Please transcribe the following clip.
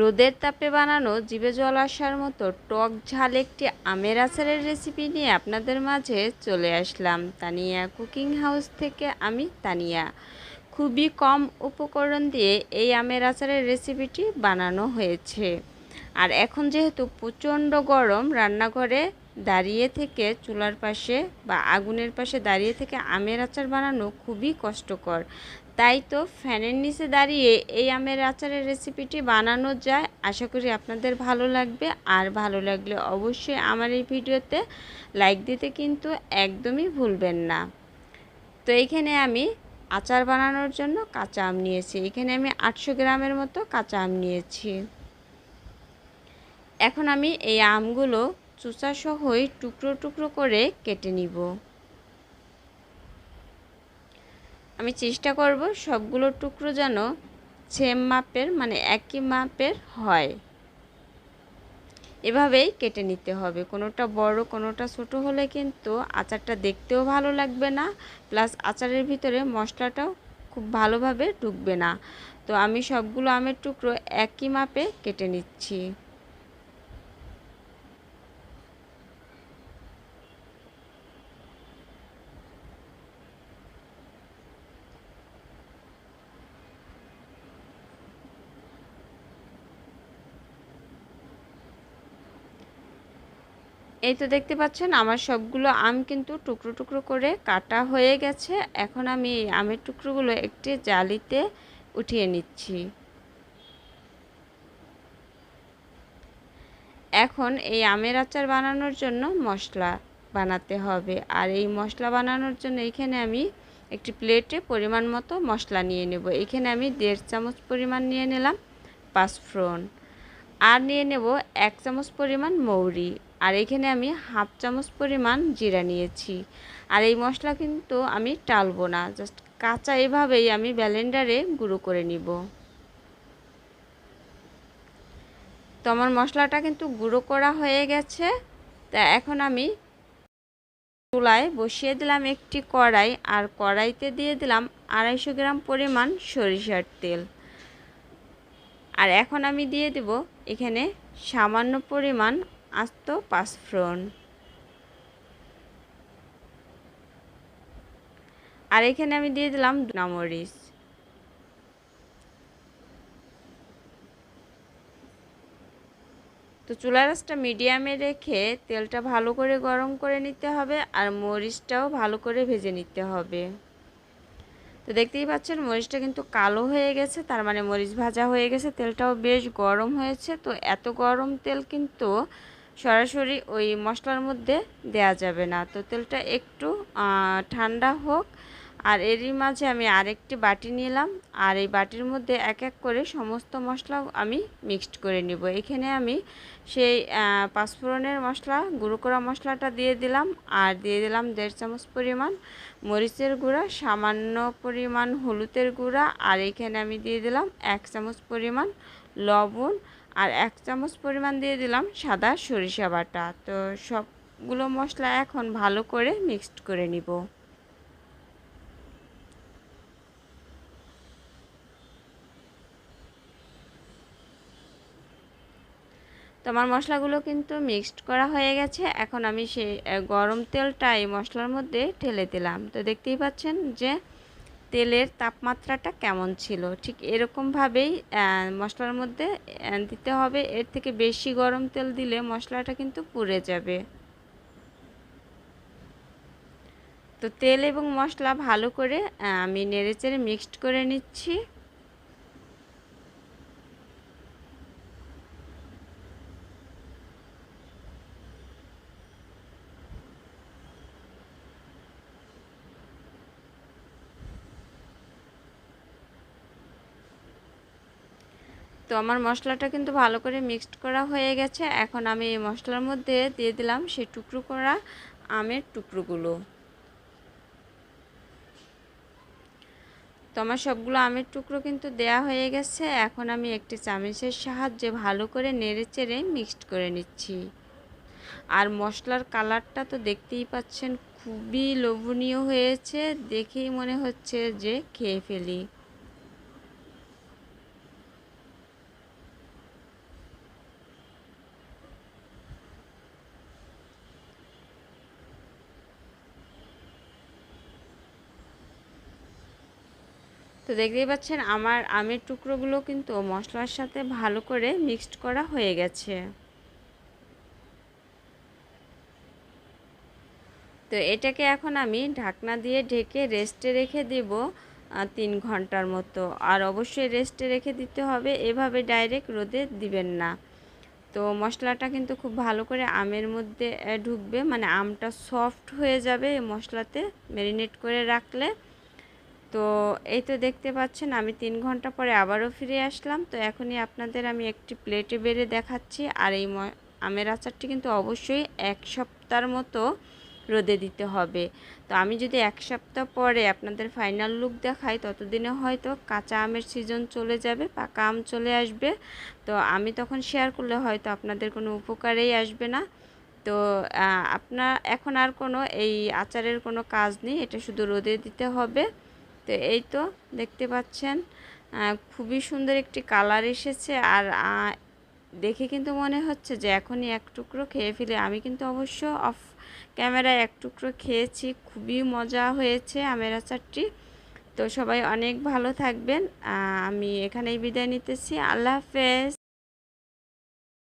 রোদের তাপে বানানো জিভে জল আসার মতো টক ঝাল একটি আমের আচারের রেসিপি নিয়ে আপনাদের মাঝে চলে আসলাম। তানিয়া কুকিং হাউস থেকে আমি তানিয়া। খুবই কম উপকরণ দিয়ে এই আমের আচারের রেসিপিটি বানানো হয়েছে। আর এখন যেহেতু প্রচণ্ড গরম, রান্নাঘরে দাঁড়িয়ে থেকে চুলার পাশে বা আগুনের পাশে দাঁড়িয়ে থেকে আমের আচার বানানো খুবই কষ্টকর। তাই তো ফ্যানের নিচে দাঁড়িয়ে এই আমের আচারের রেসিপিটি বানানো যায়। আশা করি আপনাদের ভালো লাগবে। আর ভালো লাগলে অবশ্যই আমার এই ভিডিওতে লাইক দিতে কিন্তু একদমই ভুলবেন না। তো এইখানে আমি আচার বানানোর জন্য কাঁচা আম নিয়েছি। এখানে আমি আটশো গ্রামের মতো কাঁচা আম নিয়েছি। এখন আমি এই আমগুলো চুচাসহই টুকরো টুকরো করে কেটে নিব। আমি চেষ্টা করব সবগুলো টুকরো যেন সেম মাপের মানে একই মাপের হয়। এভাবেই কেটে নিতে হবে। কোনোটা বড়, কোনোটা ছোট হলে কিন্তু আচারটা দেখতেও ভালো লাগবে না। প্লাস আচারের ভিতরে মশলাটাও খুব ভালোভাবে ঢুকবে না। তো আমি সবগুলো আমের টুকরো একই মাপে কেটে নিচ্ছি। এই তো দেখতে পাচ্ছেন, আমার সবগুলো আম কিন্তু টুকরো টুকরো করে কাটা হয়ে গেছে। এখন আমি এই আমের টুকরোগুলো একটি জালিতে উঠিয়ে নিচ্ছি। এখন এই আমের আচার বানানোর জন্য মশলা বানাতে হবে। আর এই মশলা বানানোর জন্য এখানে আমি একটি প্লেটে পরিমাণ মতো মশলা নিয়ে নেব। এখানে আমি দেড় চামচ পরিমাণ নিয়ে নিলাম পাঁচফোড়ন। আর নিয়ে নেব এক চামচ পরিমাণ মৌরি। আর এখানে আমি হাফ চামচ পরিমাণ জিরা নিয়েছি। আর এই মশলা কিন্তু আমি টালবো না জাস্ট কাঁচা এভাবেই আমি ব্যালেন্ডারে গুঁড়ো করে নিব। তো আমার মশলাটা কিন্তু গুঁড়ো করা হয়ে গেছে। তা এখন আমি চুলায় বসিয়ে দিলাম একটি কড়াই, আর কড়াইতে দিয়ে দিলাম আড়াইশো গ্রাম পরিমাণ সরিষার তেল। আর এখন আমি দিয়ে দেব এখানে সামান্য পরিমাণ আস্ত পাঁচফোড়ন। আর এখানে আমি দিয়ে দিলাম নামরিচ। তো চুলার রাসটা মিডিয়ামে রেখে তেলটা ভালো করে গরম করে নিতে হবে আর মরিচটাও ভালো করে ভেজে নিতে হবে। তো দেখতেই পাচ্ছেন, মরিচটা কিন্তু কালো হয়ে গেছে, তার মানে মরিচ ভাজা হয়ে গেছে, তেলটাও বেশ গরম হয়েছে। তো এত গরম তেল কিন্তু সরাসরি ওই মশলার মধ্যে দেয়া যাবে না। তো তেলটা একটু ঠান্ডা হোক। আর এরই মাঝে আমি আরেকটি বাটি নিলাম। আর এই বাটির মধ্যে এক এক করে সমস্ত মশলা আমি মিক্সড করে নিব। এখানে আমি সেই পাঁচফোড়নের মশলা, গুঁড়ো করা মশলাটা দিয়ে দিলাম। আর দিয়ে দিলাম দেড় চামচ পরিমাণ মরিচের গুঁড়া, সামান্য পরিমাণ হলুদের গুঁড়া। আর এখানে আমি দিয়ে দিলাম এক চামচ পরিমাণ লবণ। আর এক চামচ পরিমাণ দিয়ে দিলাম সাদা সরিষা বাটা। তো সবগুলো মশলা এখন ভালো করে মিক্সড করে নিব। তো আমার মশলাগুলো কিন্তু মিক্সড করা হয়ে গেছে। এখন আমি সেই গরম তেলটা এই মশলার মধ্যে ঢেলে দিলাম। তো দেখতেই পাচ্ছেন যে তেলের তাপমাত্রাটা কেমন ছিল? ঠিক এরকমভাবেই মশলার মধ্যে দিতে হবে। এর থেকে বেশি গরম তেল দিলে মশলাটা কিন্তু পুড়ে যাবে। তো তেল এবং মশলা ভালো করে আমি নেড়েচেড়ে মিক্সড করে নিচ্ছি। তো আমার মশলাটা কিন্তু ভালো করে মিক্সড করা হয়ে গেছে। এখন আমি এই মশলার মধ্যে দিয়ে দিলাম সেই টুকরো করা আমের টুকরোগুলো। তো আমার সবগুলো আমের টুকরো কিন্তু দেয়া হয়ে গেছে। এখন আমি একটি চামচের সাহায্যে ভালো করে নেড়ে চেড়ে মিক্সড করে নিচ্ছি। আর মশলার কালারটা তো দেখতেই পাচ্ছেন, খুবই লোভনীয় হয়েছে। দেখেই মনে হচ্ছে যে খেয়ে ফেলি। তো দেখতেই পাচ্ছেন আমার আমের টুকরোগুলো কিন্তু মশলার সাথে ভালো করে মিক্সড করা হয়ে গেছে। তো এটাকে এখন আমি ঢাকনা দিয়ে ঢেকে রেস্টে রেখে দেব তিন ঘণ্টার মতো। আর অবশ্যই রেস্টে রেখে দিতে হবে, এভাবে ডাইরেক্ট রোদে দিবেন না। তো মশলাটা কিন্তু খুব ভালো করে আমের মধ্যে ঢুকবে মানে আমটা সফট হয়ে যাবে মশলাতে ম্যারিনেট করে রাখলে। তো এই তো দেখতে পাচ্ছেন, আমি তিন ঘণ্টা পরে আবারও ফিরে আসলাম। তো এখনই আপনাদের আমি একটি প্লেটে বেড়ে দেখাচ্ছি। আর এই আমের আচারটি কিন্তু অবশ্যই এক সপ্তাহের মতো রোদে দিতে হবে। তো আমি যদি এক সপ্তাহ পরে আপনাদের ফাইনাল লুক দেখাই, ততদিনে হয়তো কাঁচা আমের সিজন চলে যাবে, পাকা আম চলে আসবে। তো আমি তখন শেয়ার করলে হয়তো আপনাদের কোনো উপকারেই আসবে না। তো আপনার, এখন আর কোনো এই আচারের কোনো কাজ নেই, এটা শুধু রোদে দিতে হবে। তো এই তো দেখতে পাচ্ছেন খুবই সুন্দর একটি কালার এসেছে। আর দেখে কিন্তু মনে হচ্ছে যে এখনই এক টুকরো খেয়ে ফেলে। আমি কিন্তু অবশ্য অফ ক্যামেরায় এক টুকরো খেয়েছি। খুবই মজা হয়েছে আমের আচারটি তো সবাই অনেক ভালো থাকবেন। আমি এখানেই বিদায় নিতেছি। আল্লাহ হাফেজ।